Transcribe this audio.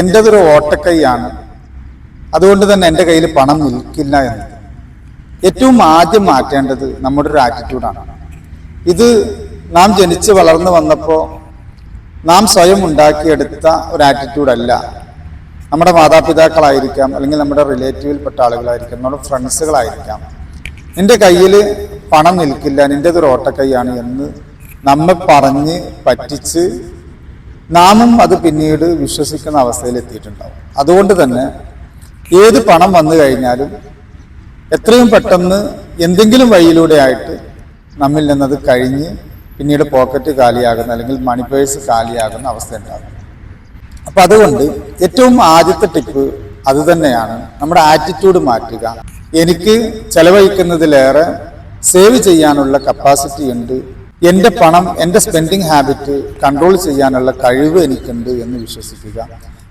എന്റെതൊരു ഓട്ടക്കൈയാണ്. അതുകൊണ്ട് തന്നെ എന്റെ കയ്യിൽ പണം നിൽക്കില്ല എന്നത് ഏറ്റവും ആദ്യം മാറ്റേണ്ടത് നമ്മുടെ ഒരു ആറ്റിറ്റ്യൂഡാണ് ഇത് നാം ജനിച്ച് വളർന്നു വന്നപ്പോൾ നാം സ്വയം ഉണ്ടാക്കിയെടുത്ത ഒരു ആറ്റിറ്റ്യൂഡല്ല നമ്മുടെ മാതാപിതാക്കളായിരിക്കാം അല്ലെങ്കിൽ നമ്മുടെ റിലേറ്റീവിൽപ്പെട്ട ആളുകളായിരിക്കാം നമ്മുടെ ഫ്രണ്ട്സുകളായിരിക്കാം നിന്റെ കയ്യിൽ പണം നിൽക്കില്ല നിന്റെതൊരു ഓട്ടക്കൈയാണ് എന്ന് നമ്മെ പറഞ്ഞ് പറ്റിച്ച് നാമും അത് പിന്നീട് വിശ്വസിക്കുന്ന അവസ്ഥയിൽ എത്തിയിട്ടുണ്ടാവും അതുകൊണ്ട് തന്നെ ഏത് പണം വന്നു കഴിഞ്ഞാലും എത്രയും പെട്ടെന്ന് എന്തെങ്കിലും വഴിയിലൂടെ ആയിട്ട് നമ്മിൽ നിന്നത് കഴിഞ്ഞ് പിന്നീട് പോക്കറ്റ് കാലിയാകുന്ന അല്ലെങ്കിൽ മണി പേഴ്സ് കാലിയാകുന്ന അവസ്ഥ ഉണ്ടാകും അപ്പൊ അതുകൊണ്ട് ഏറ്റവും ആദ്യത്തെ ടിപ്പ് അത് തന്നെയാണ്. നമ്മുടെ ആറ്റിറ്റ്യൂഡ് മാറ്റുക. എനിക്ക് ചെലവഴിക്കുന്നതിലേറെ സേവ് ചെയ്യാനുള്ള കപ്പാസിറ്റി ഉണ്ട് എന്റെ പണം എന്റെ സ്പെൻഡിങ് ഹാബിറ്റ് കൺട്രോൾ ചെയ്യാനുള്ള കഴിവ് എനിക്കുണ്ട് എന്ന് വിശ്വസിക്കുക.